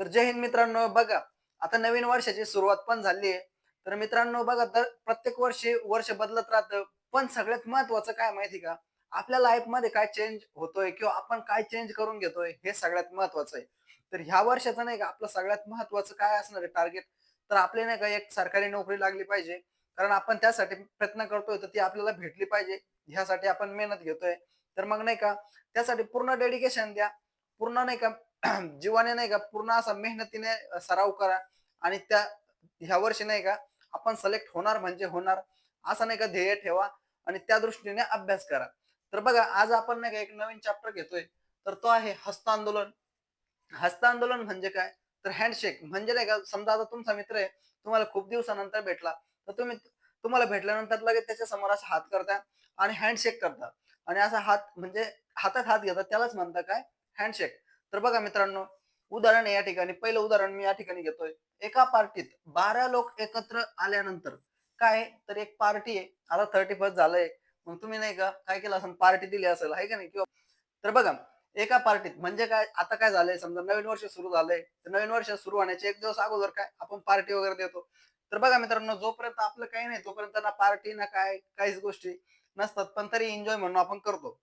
तर जय हिंद मित्रांनो बघा आता नवीन वर्षाची सुरुवात पण झाली आहे. तर मित्रांनो बघा तर प्रत्येक वर्षी वर्ष बदलत राहतं पण सगळ्यात महत्वाचं काय माहिती का? आपल्या लाईफमध्ये काय चेंज होतोय किंवा आपण काय चेंज करून घेतोय हे सगळ्यात महत्वाचं आहे. तर ह्या वर्षाचं नाही का आपलं सगळ्यात महत्वाचं काय असणार आहे टार्गेट तर आपले नाही का एक सरकारी नोकरी लागली पाहिजे. कारण आपण त्यासाठी प्रयत्न करतोय तर ती आपल्याला भेटली पाहिजे. ह्यासाठी आपण मेहनत घेतोय. तर मग नाही का त्यासाठी पूर्ण डेडिकेशन द्या. पूर्ण नाही का जीवाने नाही का पूर्ण असा मेहनतीने सराव करा आणि त्या ह्या वर्षी नाही का आपण सिलेक्ट होणार म्हणजे होणार असं नाही का ध्येय ठेवा आणि त्या दृष्टीने अभ्यास करा. तर बघा आज आपण नाही का एक नवीन चॅप्टर घेतोय तर तो आहे हस्तांदोलन हस्तांदोलन म्हणजे काय? तर हँडशेक म्हणजे नाही का समजा आता तुमचा मित्र आहे तुम्हाला खूप दिवसानंतर भेटला तर तुम्ही तुम्हाला भेटल्यानंतर लगेच त्याच्यासमोर असा हात करता आणि हँडशेक करता. आणि असा हात म्हणजे हातात हात घेतात त्यालाच म्हणता काय? हँडशेक तर बघा मित्रांनो उदाहरण आहे या ठिकाणी. पहिलं उदाहरण मी या ठिकाणी घेतोय. एका पार्टीत बारा लोक एकत्र आल्यानंतर काय तर एक पार्टी आहे. आता थर्टी फर्स्ट झालंय. मग तुम्ही नाही का काय केलं असेल पार्टी दिली असेल आहे का नाही? किंवा तर बघा एका पार्टीत म्हणजे काय? आता काय झालंय? समजा नवीन वर्ष सुरू झालंय. तर नवीन वर्ष सुरू होण्याचे एक दिवस अगोदर काय? आपण पार्टी वगैरे देतो. तर बघा मित्रांनो जोपर्यंत आपलं काही नाही तोपर्यंत ना पार्टी ना काय? काहीच गोष्टी नसतात. पण तरी एन्जॉय म्हणून आपण करतो.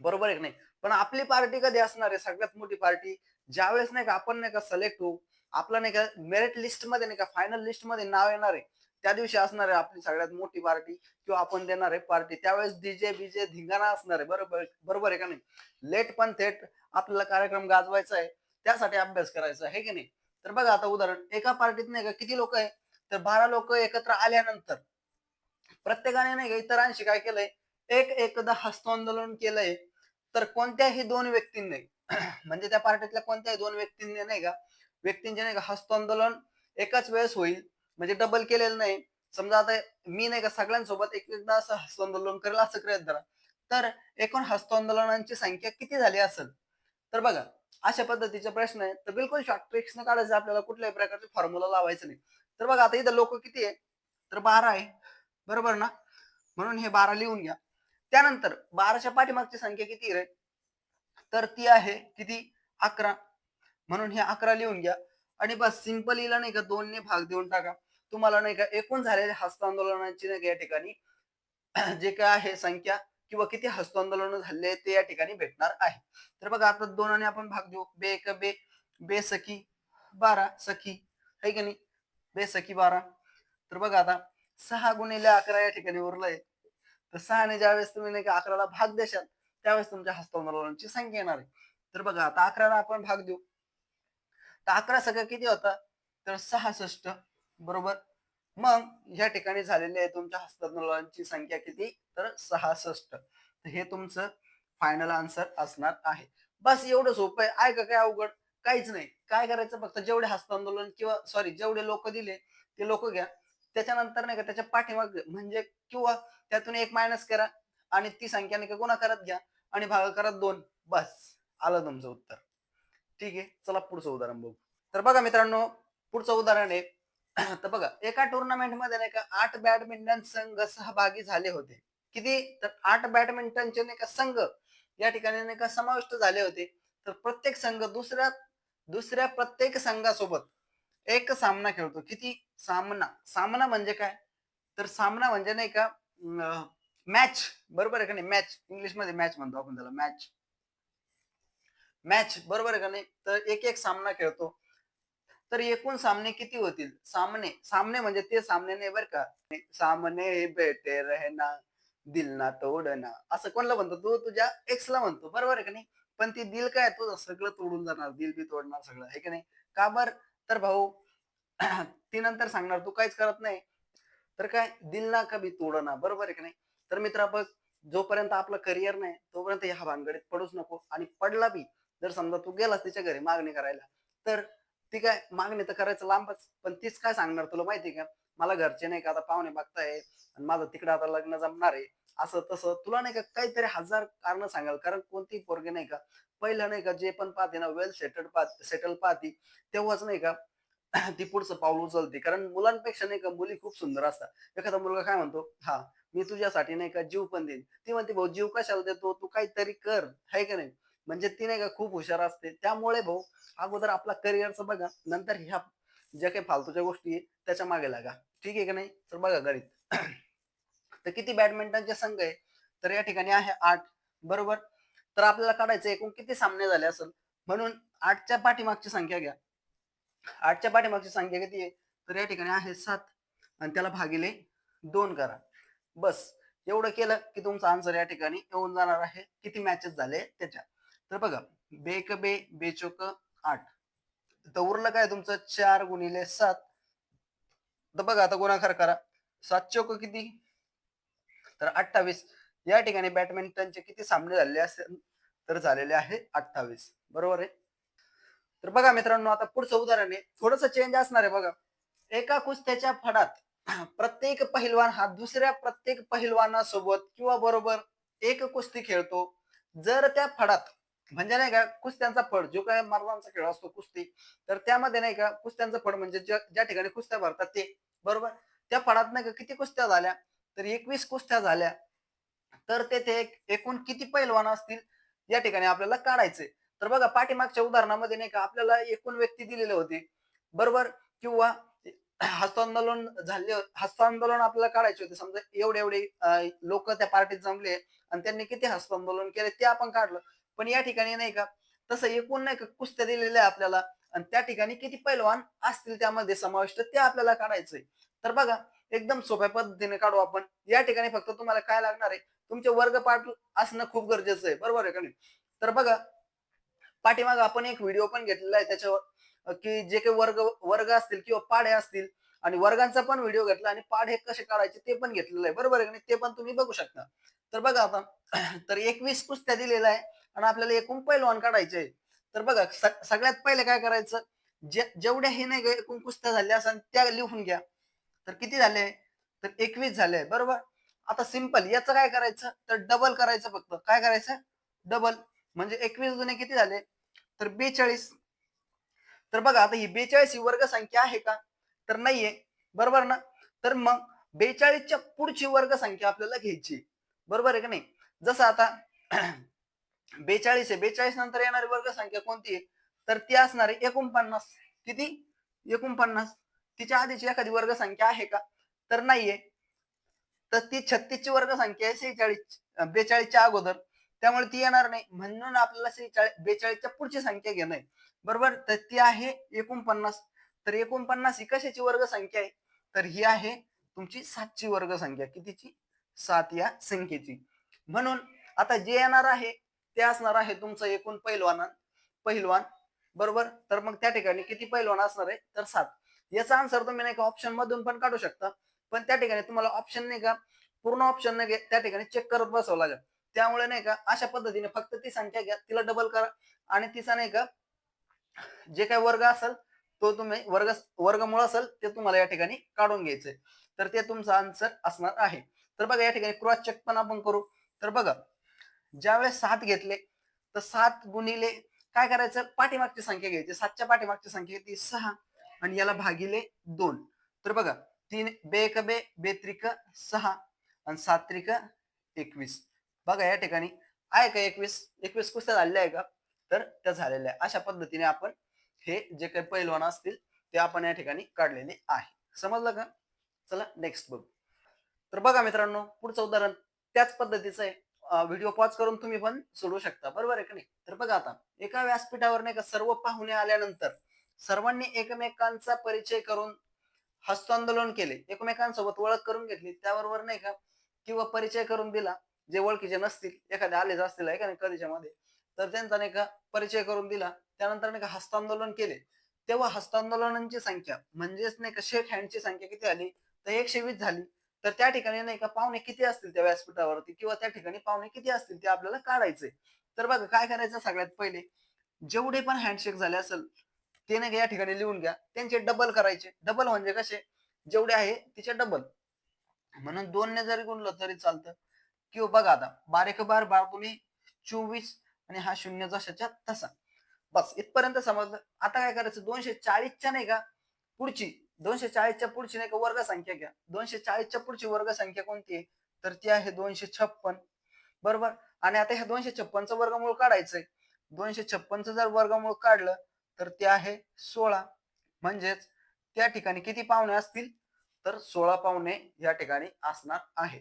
बरोबर आहे नाही? पण आपली पार्टी कधी असणार आहे? सगळ्यात मोठी पार्टी ज्यावेळेस नाही का आपण नाही का सिलेक्ट होऊ आपला नाही का मेरिट लिस्टमध्ये नाही का फायनल लिस्टमध्ये नाव येणार आहे त्या दिवशी असणार आहे आपली सगळ्यात मोठी पार्टी किंवा आपण देणार आहे पार्टी. त्यावेळेस डीजे बीजे धिंगाणा असणार आहे बरोबर बरोबर आहे का नाही? लेट पण थेट आपल्याला कार्यक्रम गाजवायचा आहे त्यासाठी अभ्यास करायचा आहे की नाही? तर बघा आता उदाहरण एका पार्टीत नाही का किती लोक आहे? तर बारा लोक एकत्र आल्यानंतर प्रत्येकाने नाही का इतरांशी काय केलंय? एक एकदा हस्तांदोलन केलंय. तर कोणत्याही दोन व्यक्तींनी म्हणजे त्या पार्टीतल्या कोणत्याही दोन व्यक्तींनी नाही का व्यक्तींचे नाही का हस्तांदोलन एकाच वेळेस होईल म्हणजे डबल केलेलं नाही. समजा आता मी नाही का सगळ्यांसोबत एक एकदा असं हस्तांदोलन करेल असं करत धरा तर एकूण हस्तांदोलनांची संख्या किती झाली असेल? तर बघा अशा पद्धतीचे प्रश्न आहे तर बिलकुल शॉर्ट ट्रिक्स न काढायचं आपल्याला कुठल्याही प्रकारचे फॉर्म्युला लावायचं नाही. तर बघा आता इथं लोक किती आहे तर बारा आहे. बरोबर ना? म्हणून हे बारा लिहून घ्या. त्यानंतर बाराच्या पाठीमागची संख्या किती रे? तर ती आहे किती? अकरा. म्हणून हे अकरा लिहून घ्या. आणि बस सिंपल हिला नाही का दोनने भाग देऊन टाका. तुम्हाला नाही का एकूण झालेल्या हस्तांदोलनाची नाही या ठिकाणी जे काय आहे संख्या किंवा किती हस्तांदोलन झाले ते या ठिकाणी भेटणार आहे. तर बघा आता दोनाने आपण भाग देऊ. बे एक बे बे सखी बारा सखी. है का नाही? बे सखी बारा. तर बघा आता सहा गुणिले अकरा या ठिकाणी उरलंय. तर सहाने ज्यावेळेस तुम्ही नाही का अकराला भाग देशाल त्यावेळेस तुमच्या हस्तांदोलनाची संख्या येणार आहे. तर बघा आता अकराला आपण भाग देऊ. तर अकरा सगळं किती होता? तर सहासष्ट बरोबर? मग या ठिकाणी झालेली आहे तुमच्या हस्तांदोलनाची संख्या किती? तर सहासष्ट. तर हे तुमचं फायनल आन्सर असणार आहे. बस एवढं सोपं आहे. आहे का काय अवघड? काहीच नाही. काय करायचं? फक्त जेवढे हस्तांदोलन किंवा सॉरी जेवढे लोक दिले ते लोक घ्या. त्याच्यानंतर नाही का त्याच्या पाठीमाग म्हणजे किंवा त्यातून एक मायनस करा आणि ती संख्या नाही का गुणाकारात घ्या आणि भाग करत दोन. बस. आलं तुमचं उत्तर. ठीक आहे. चला पुढचं उदाहरण बघू. तर बघा मित्रांनो पुढचं उदाहरण आहे. तर बघा एका टुर्नामेंटमध्ये नाही का आठ बॅडमिंटन संघ सहभागी झाले होते. किती? तर आठ बॅडमिंटनचे नाही का संघ या ठिकाणी नाही का समाविष्ट झाले होते. तर प्रत्येक संघ दुसऱ्या दुसऱ्या प्रत्येक संघासोबत एक सामना खेळतो. किती? सामना. सामना म्हणजे काय? तर सामना म्हणजे नाही का मॅच बरोबर आहे का नाही? मॅच इंग्लिशमध्ये मॅच म्हणतो आपण त्याला. मॅच मॅच बरोबर आहे का नाही? तर एक एक सामना खेळतो. तर एकूण सामने किती होतील? सामने. सामने म्हणजे ते सामने नाही बर का? सामने बेटे रहना दिल ना तोडना. असं कोणाला म्हणतो? तू तुझ्या एक्सला म्हणतो. बरोबर आहे का नाही? पण ती दिल काय? तुझं सगळं तोडून जाणार. दिल बी तोडणार सगळं. आहे की नाही? का बर? तर भाऊ ती नंतर सांगणार तू काहीच करत नाही. तर काय दिल ना कभी तोडना बरोबर आहे की नाही? तर मित्र बघ जोपर्यंत आपलं करिअर नाही तोपर्यंत ह्या भानगडीत पडूच नको. आणि पडला बी जर समजा तू गेलास तिच्या घरी मागणी करायला तर ती काय मागणी तर करायचं लांबच. पण तीच काय सांगणार तुला माहिती का? मला घरचे नाही का आता पाहुणे बघताय आणि माझं तिकडे आता लग्न जमणार आहे. असं तसं. तुला नाही का काहीतरी हजार कारण सांगाल. कारण कोणती पोरगे नाही का पहिलं नाही का जे पण पाहते ना वेल सेटल पाहते सेटल पाहती तेव्हाच नाही का ती पुढचं पाऊल उचलते. कारण मुलांपेक्षा नाही का मुली खूप सुंदर असतात. एखादा मुलगा काय म्हणतो हा मी तुझ्यासाठी नाही का जीव पण देईन. ती म्हणते भाऊ जीव कशाला देतो? तू काहीतरी कर. आहे का नाही? म्हणजे ती नाही का खूप हुशार असते. त्यामुळे भाऊ अगोदर आपला करिअरचं बघा नंतर ह्या ज्या काही फालतूच्या गोष्टी आहेत त्याच्यामागे लागा. ठीक आहे का नाही? तर बघा गणित. तर किती बॅडमिंटनचे संघ आहे? तर या ठिकाणी आहे आठ. बरोबर? तर आपल्याला काढायचं एकूण किती सामने झाले असेल? म्हणून आठच्या पाठीमागची संख्या घ्या. आठच्या पाठीमागची संख्या किती आहे? तर या ठिकाणी आहे सात. आणि त्याला भागिले दोन करा. बस. एवढं केलं की तुमचा आन्सर या ठिकाणी येऊन जाणार आहे. किती मॅचेस झाले त्याच्या तर बघा बेक बे बेचोक आठ. तर उरलं काय तुमचं? चार गुणिले सात. तर बघा आता गुणाकार करा. सात चौक किती? तर अठ्ठावीस. या ठिकाणी बॅडमिंटनचे किती सामने झालेले असेल तर झालेले आहे अठ्ठावीस. बरोबर आहे? तर बघा मित्रांनो आता पुढचं उदाहरण आहे. थोडस चेंज असणार आहे बघा. एका कुस्त्याच्या फडात प्रत्येक पहिलवान हा दुसऱ्या प्रत्येक पहिलवानासोबत किंवा बरोबर एक कुस्ती खेळतो. जर त्या फडात म्हणजे नाही का कुस्त्यांचा फड जो काय मर्दांचा खेळ असतो कुस्ती तर त्यामध्ये नाही का कुस्त्यांचा फड म्हणजे ज्या ज्या ठिकाणी कुस्त्या भरतात ते. बरोबर? त्या फडात नाही का किती कुस्त्या झाल्या? तर एकवीस कुस्त्या झाल्या. तर तेथे एकूण किती पैलवान असतील या ठिकाणी आपल्याला काढायचे तर बघा पाठीमागच्या उदाहरणामध्ये नाही का आपल्याला एकूण व्यक्ती दिलेले होते. बरोबर? किंवा हस्तांदोलन झाले हस्तांदोलन आपल्याला काढायचे होते. समजा एवढे एवढे लोक त्या पार्टीत जमले आणि त्यांनी किती हस्तांदोलन केले ते आपण काढलं. पण या ठिकाणी नाही का तसं एकूण नाही का कुस्त्या दिलेल्या आपल्याला. आणि त्या ठिकाणी किती पैलवान असतील त्यामध्ये समाविष्ट ते आपल्याला काढायचंय. तर बघा एकदम सोप्या पद्धतीने काढू आपण. या ठिकाणी फक्त तुम्हाला काय लागणार आहे? तुमचे वर्ग पाठ असणं खूप गरजेचं आहे. बरोबर आहे का नाही? तर बघा पाठीमाग आपण एक व्हिडिओ पण घेतलेला आहे त्याच्यावर की जे काही वर्ग वर्ग असतील किंवा पाढे असतील आणि वर्गांचा पण व्हिडिओ घेतला आणि पाढे कसे काढायचे ते पण घेतलेलं आहे. बरोबर आहे का नाही? ते पण तुम्ही बघू शकता. तर बघा आता तर एकवीस कुस्त्या दिलेल्या आहे आणि आपल्याला एकूण पैलवान काढायचे आहे तर बघा सगळ्यात पहिले काय करायचं? जे जेवढ्या हे नाही एकूण कुस्त्या झाल्या असं त्या लिहून घ्या. तर किती झाले? तर एकवीस झाले बरोबर? आता सिंपल याचं काय करायचं? तर डबल करायचं फक्त. काय करायचं? डबल म्हणजे एकवीस जुने किती झाले? तर बेचाळीस. तर बघा आता ही बेचाळीस ही वर्ग संख्या आहे का? तर नाहीये. बरोबर ना? तर मग बेचाळीसच्या पुढची वर्ग संख्या आपल्याला घ्यायची. बरोबर आहे का नाही? जसं आता बेचाळीस आहे. बेचाळीस नंतर येणारी वर्ग संख्या कोणती आहे? तर ती असणार आहे एकोणपन्नास. किती? एकोणपन्नास. तिच्या आधीची एखादी वर्ग संख्या आहे का? तर नाहीये. तर ती छत्तीसची वर्ग संख्या आहे सेहेचाळीस बेचाळीसच्या अगोदर. त्यामुळे ती येणार नाही. म्हणून आपल्याला सेहेचाळीस बेचाळीसच्या पुढची संख्या घेणं आहे. बरोबर? तर ती आहे एकोणपन्नास. तर एकोणपन्नास ही कशाची वर्ग संख्या आहे? तर ही आहे तुमची सातची वर्ग संख्या कितीची? सात या संख्येची. म्हणून आता जे येणार आहे ते असणार आहे तुमचं एकूण पैलवान पहिलवान बरोबर? तर मग त्या ठिकाणी किती पैलवान असणार आहे? तर सात. याचा आन्सर तुम्ही नाही का ऑप्शन मधून पण काढू शकता. पण त्या ठिकाणी तुम्हाला ऑप्शन नाही का पूर्ण ऑप्शन नाही त्या ठिकाणी चेक करत बसावं लागेल. त्यामुळे नाही का अशा पद्धतीने फक्त ती संख्या घ्या तिला डबल करा. आणि तिचा नाही का जे काही वर्ग असेल तो तुम्ही वर्ग वर्गमूळ असेल ते तुम्हाला या ठिकाणी काढून घ्यायचंय तर ते तुमचा आन्सर असणार आहे. तर बघा या ठिकाणी क्रॉस चेक पण आपण करू. तर बघा ज्यावेळेस सात घेतले तर सात गुणिले काय करायचं? पाठीमागची संख्या घ्यायची. सातच्या पाठीमागची संख्या ती सहा. आणि याला भागिले दोन. तर बघा तीन बेक बे बेत्रिक सहा आणि सात्रिक एकवीस. बघा या ठिकाणी आहे का एकवीस? एकवीस कुस्त्या झालेल्या आहे का? तर त्या झालेल्या आहे. अशा पद्धतीने आपण हे जे काही पैलवान असतील ते आपण या ठिकाणी काढलेले आहे. समजलं का? चला नेक्स्ट बघू. तर बघा मित्रांनो पुढचं उदाहरण त्याच पद्धतीचं आहे. व्हिडिओ पॉज करून तुम्ही पण सोडू शकता. बरोबर आहे का नाही? तर बघा आता एका व्यासपीठावर नाही का सर्व पाहुणे आल्यानंतर सर्वांनी एकमेकांचा परिचय करून हस्तांदोलन केले. एकमेकांसोबत ओळख करून घेतली. त्याबरोबर नाही का किंवा परिचय करून दिला. जे ओळखीचे नसतील एखाद्या आलेच असतील आहे का नाही कधीच्या मध्ये तर त्यांचा नाही का परिचय करून दिला. त्यानंतर नाही का हस्तांदोलन केले. तेव्हा हस्तांदोलनांची संख्या म्हणजेच नाही का शेक हँडची संख्या किती आली? तर एकशे वीस झाली. तर त्या ठिकाणी नाही का पाहुणे किती असतील त्या व्यासपीठावरती? किंवा त्या ठिकाणी पाहुणे किती असतील ते आपल्याला काढायचे तर बघा काय करायचं सगळ्यात पहिले? जेवढे पण हँडशेक झाले असेल ते नाही या ठिकाणी लिहून घ्या. त्यांचे डबल करायचे. डबल म्हणजे कसे? जेवढे आहे तिचे डबल म्हणून दोन ने जरी गुणलं तरी चालतं. किंवा बघा आता बारीक बार बार तुम्ही चोवीस आणि हा शून्य जशाच्या तसा. बस इथपर्यंत समजलं? आता काय करायचं? दोनशे चाळीसच्या नाही का पुढची दोनशे चाळीसच्या पुढची नाही का वर्ग संख्या घ्या. दोनशे चाळीसच्या पुढची वर्ग संख्या कोणती आहे? तर ती आहे दोनशे छप्पन. बरोबर? आणि आता ह्या दोनशे छप्पनचं वर्गमूळ काढायचंय. दोनशे छप्पनचं जर वर्गमूळ काढलं तर ते आहे सोळा. म्हणजेच त्या ठिकाणी किती पाहुणे असतील? तर सोळा पाहुणे या ठिकाणी असणार आहे.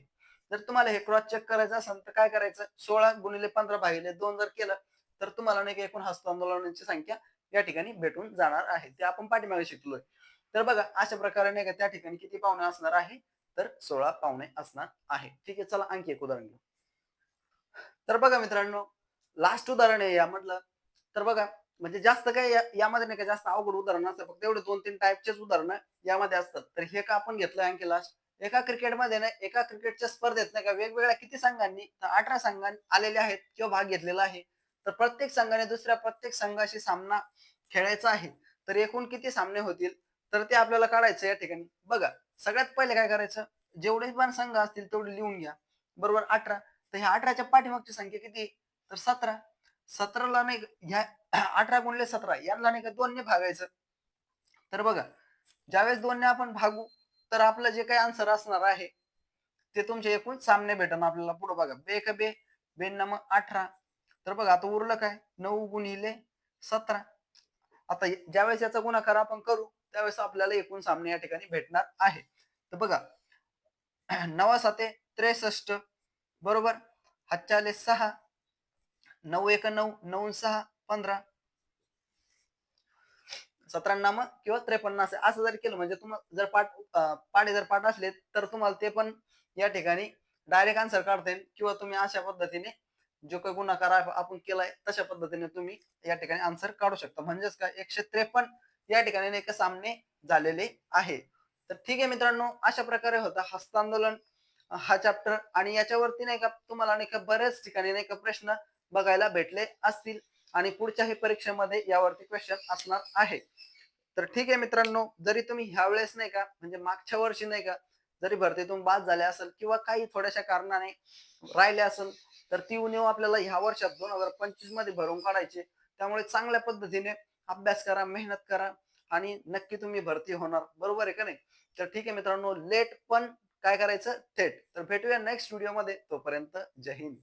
जर तुम्हाला हे क्रॉस चेक करायचं असेल तर काय करायचं? सोळा गुणिले पंधरा भागिले दोन जर केलं तर तुम्हाला नाही का एकूण हस्तांदोलनाची संख्या या ठिकाणी भेटून जाणार आहे. ते आपण पाठीमागे शिकलोय. तर बघा अशा प्रकारे नाही का त्या ठिकाणी किती पाहुणे असणार आहे? तर सोळा पाहुणे असणार आहे. ठीक आहे चला आणखी एक उदाहरण घेऊ. तर बघा मित्रांनो लास्ट उदाहरण आहे या म्हटलं तर बघा म्हणजे जास्त काय या- यामध्ये नाही का जास्त अवघड उदाहरण असतं फक्त एवढे दोन तीन टाईपचेच उदाहरणं यामध्ये असतात. तर हे का आपण घेतलं आणखी लास्ट एका क्रिकेटमध्ये ना एका क्रिकेटच्या स्पर्धेत नाही का वेगवेगळ्या किती संघांनी तर अठरा संघांनी आलेले आहेत किंवा भाग घेतलेला आहे. तर प्रत्येक संघाने दुसऱ्या प्रत्येक संघाशी सामना खेळायचा आहे. तर एकूण किती सामने होतील? तर ते आपल्याला काढायचं या ठिकाणी. बघा सगळ्यात पहिले काय करायचं? जेवढे पण संघ असतील तेवढे लिहून घ्या. बरोबर अठरा. तर ह्या अठराच्या पाठीमागची संख्या किती? तर सतरा. सतराला नाही ह्या अठरा गुणले सतरा यांना नाही का दोनने भागायचं. तर बघा ज्यावेळेस दोनने आपण भागू तर आपलं जे काही आन्सर असणार आहे ते तुमचे एकूण सामने भेटन आपल्याला पुढे बघा. बे का बे बे मग अठरा. तर बघा आता उरलं काय? नऊ गुणिले सतरा. आता ज्यावेळेस याचा गुणाकार आपण करू त्यावेळेस आपल्याला एकूण सामने या ठिकाणी भेटणार आहे. तर बघा नवा साते त्रेसष्ट बरोबर? हातच्याले सहा नऊ एक नऊ नऊ सहा पंधरा. सतराण्णव किंवा त्रेपन्न असे. असं जर केलं म्हणजे तुम्हाला जर पाठ अं, जर पाठ असले तर तुम्हाला ते पण या ठिकाणी डायरेक्ट आन्सर काढता येईल किंवा तुम्ही अशा पद्धतीने जो काही गुणाकार आपण केलाय तशा पद्धतीने तुम्ही या ठिकाणी आन्सर काढू शकता. म्हणजेच काय? एकशे त्रेपन्न या ठिकाणी नाही का सामने झालेले आहे. तर ठीक आहे मित्रांनो अशा प्रकारे होता हस्तांदोलन हा चॅप्टर आणि याच्यावरती नाही का तुम्हाला नाही का बऱ्याच ठिकाणी नाही का प्रश्न बघायला भेटले असतील आणि पुढच्याही परीक्षेमध्ये यावरती क्वेश्चन असणार आहे. तर ठीक आहे मित्रांनो जरी तुम्ही ह्या वेळेस नाही का म्हणजे मागच्या वर्षी नाही का जरी भरतीतून बाद झाले असेल किंवा काही थोड्याशा कारणाने राहिले असेल तर ती उणीव आपल्याला ह्या वर्षात दोन हजार पंचवीसमध्ये भरून काढायची. त्यामुळे चांगल्या पद्धतीने अभ्यास करा मेहनत करा आणि नक्की तुम्ही भरती होणार. बरोबर आहे का नाही? तर ठीक आहे मित्रांनो लेट पण काय करायचं? थेट. तर भेटूया नेक्स्ट व्हिडिओमध्ये तोपर्यंत जय हिंद.